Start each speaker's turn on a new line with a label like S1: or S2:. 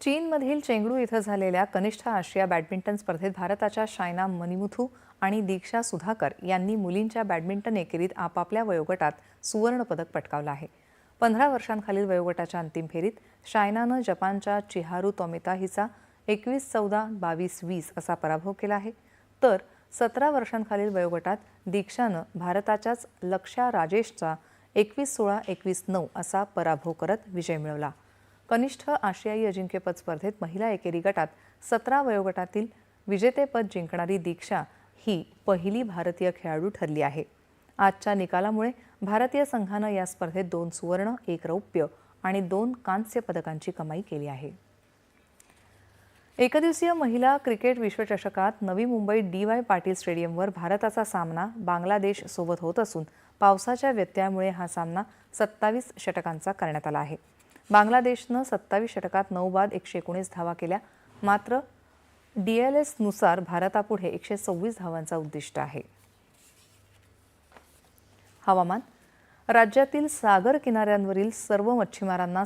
S1: चीनमधील चेंगडू इथं झालेल्या कनिष्ठ आशिया बॅडमिंटन स्पर्धेत भारताच्या शायना मनिमुथू आणि दीक्षा सुधाकर यांनी मुलींच्या बॅडमिंटन एकेरीत आपापल्या वयोगटात सुवर्णपदक पटकावलं आहे. पंधरा वर्षांखालील वयोगटाच्या अंतिम फेरीत शायनानं जपानच्या चिहारू तोमेता हिचा एकवीस चौदा बावीस वीस असा पराभव केला आहे. तर सतरा वर्षांखालील वयोगटात दीक्षानं भारताच्याच लक्ष्या राजेशचा एकवीस सोळा एकवीस नऊ असा पराभव करत विजय मिळवला. कनिष्ठ आशियाई अजिंक्यपद स्पर्धेत महिला एकेरी गटात सतरा वयोगटातील विजेतेपद जिंकणारी दीक्षा ही पहिली भारतीय खेळाडू ठरली आहे. आजच्या निकालामुळे भारतीय संघानं या स्पर्धेत दोन सुवर्ण एक रौप्य आणि दोन कांस्य पदकांची कमाई केली आहे. एकदिवसीय महिला cricket विश्वचषकात Navi Mumbai D Y Patil स्टेडियमवर भारताचा सामना बांगलादेश सोबत होत असून पावसाच्या व्यत्ययामुळे हा सामना सत्तावीस षटकांचा करण्यात आला आहे. बांगलादेशनं सत्तावीस षटकात नऊ बाद एकशे एकोणीस धावा केल्या. मात्र डी एल एसनुसार भारतापुढे एकशे सव्वीस धावांचा उद्दिष्ट आहे. हवामान. राज्यातील सागर किनाऱ्यांवरील सर्व मच्छीमारांना